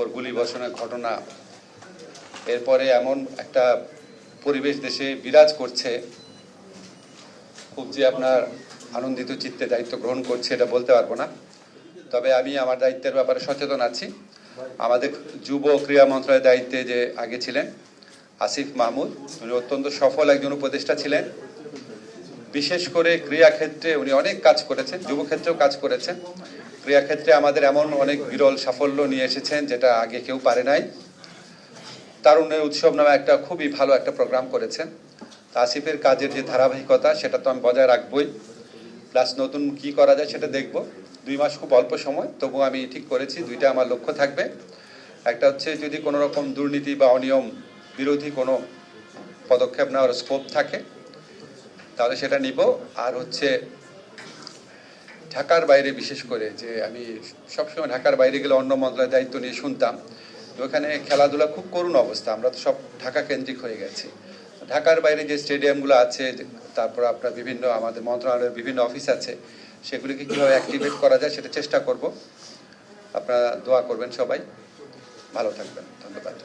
উপর গুলি বর্ষণের ঘটনা। এরপরে এমন একটা পরিবেশ দেশে বিরাজ করছে, খুব যে আপনার আনন্দিত চিত্তে দায়িত্ব গ্রহণ করছে এটা বলতে পারব না। তবে আমি আমার দায়িত্বের ব্যাপারে সচেতন আছি। আমাদের যুব ক্রীড়া মন্ত্রণালয়ের দায়িত্বে যে আগে ছিলেন আসিফ মাহমুদ, উনি অত্যন্ত সফল একজন উপদেষ্টা ছিলেন। বিশেষ করে ক্রীড়া ক্ষেত্রে উনি অনেক কাজ করেছেন যুব ক্ষেত্রেও কাজ করেছেন। ক্রীড়া ক্ষেত্রে আমাদের এমন অনেক বিরল সাফল্য নিয়ে এসেছেন যেটা আগে কেউ পারে নাই। তারুণ্যের উৎসব নামে একটা খুবই ভালো একটা প্রোগ্রাম করেছেন। আসিফের কাজের যে ধারাবাহিকতা, সেটা তো আমি বজায় রাখবই। প্লাস নতুন কি করা যায় সেটা দেখব। দুই মাস খুব অল্প সময়, তবু আমি ঠিক করেছি, দুইটা আমার লক্ষ্য থাকবে। একটা হচ্ছে যদি কোনো রকম দুর্নীতি বা অনিয়ম বিরোধী কোনো পদক্ষেপ নেওয়ার স্কোপ থাকে তাহলে সেটা নিব। আর হচ্ছে ঢাকার বাইরে বিশেষ করে যে আমি সবসময় ঢাকার বাইরে গেলে অন্য মন্ত্রণালয়ের দায়িত্ব নিয়ে শুনতাম, তো ওখানে খেলাধুলা খুব করুণ অবস্থা। আমরা তো সব ঢাকা কেন্দ্রিক হয়ে গেছি। ঢাকার বাইরে যে স্টেডিয়ামগুলো আছে তারপর আপনার বিভিন্ন আমাদের মন্ত্রণালয়ের বিভিন্ন অফিস আছে, সেগুলিকে কীভাবে অ্যাক্টিভেট করা যায় সেটা চেষ্টা করব। আপনারা দোয়া করবেন সবাই। ভালো থাকবেন। ধন্যবাদ।